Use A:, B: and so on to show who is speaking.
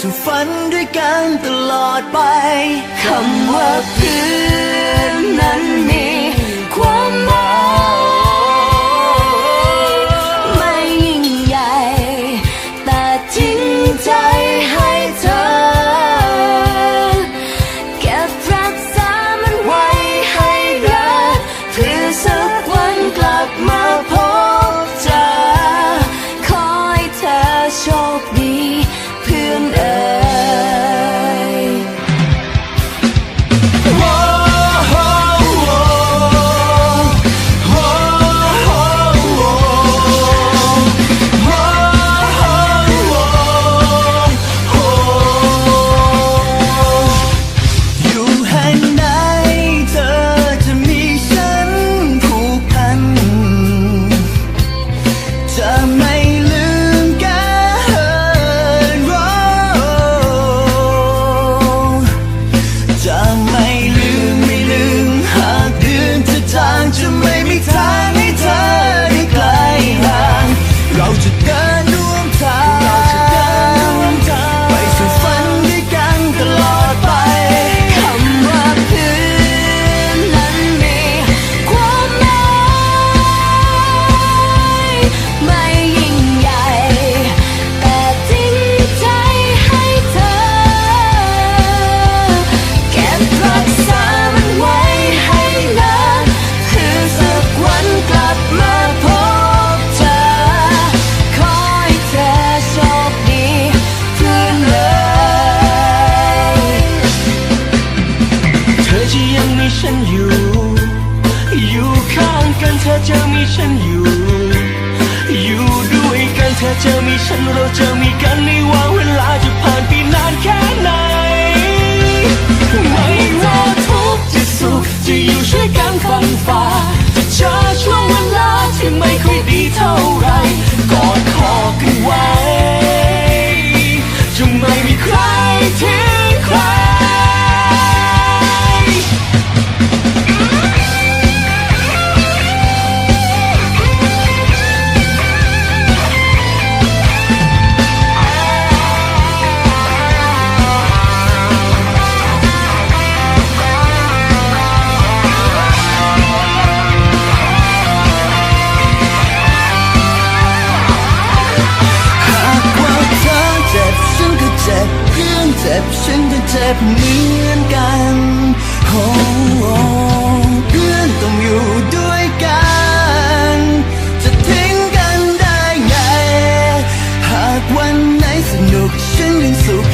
A: สู่ฝันด้วยกันตลอดไป
B: คำว่าเพื่อนนั้นมีความหมายไม่ยิ่งใหญ่ แต่จริงใจให้เธอ เก็บรักษามันไว้ให้รักเพื่อสักวันกลับมาพบเจอขอให้เธอโชคดี
A: จะไม่ ฉันอยู่ อยู่ด้วยกันเธอจะมีฉันเราจะมีกันไม่ว่า จ็บฉันก็เจ็บเหมือนกันโอ้เพื่อนต้องอยู่ด้วยกัน จะทิ้งกันได้ไง หากวันไหนสนุกฉันยังสุข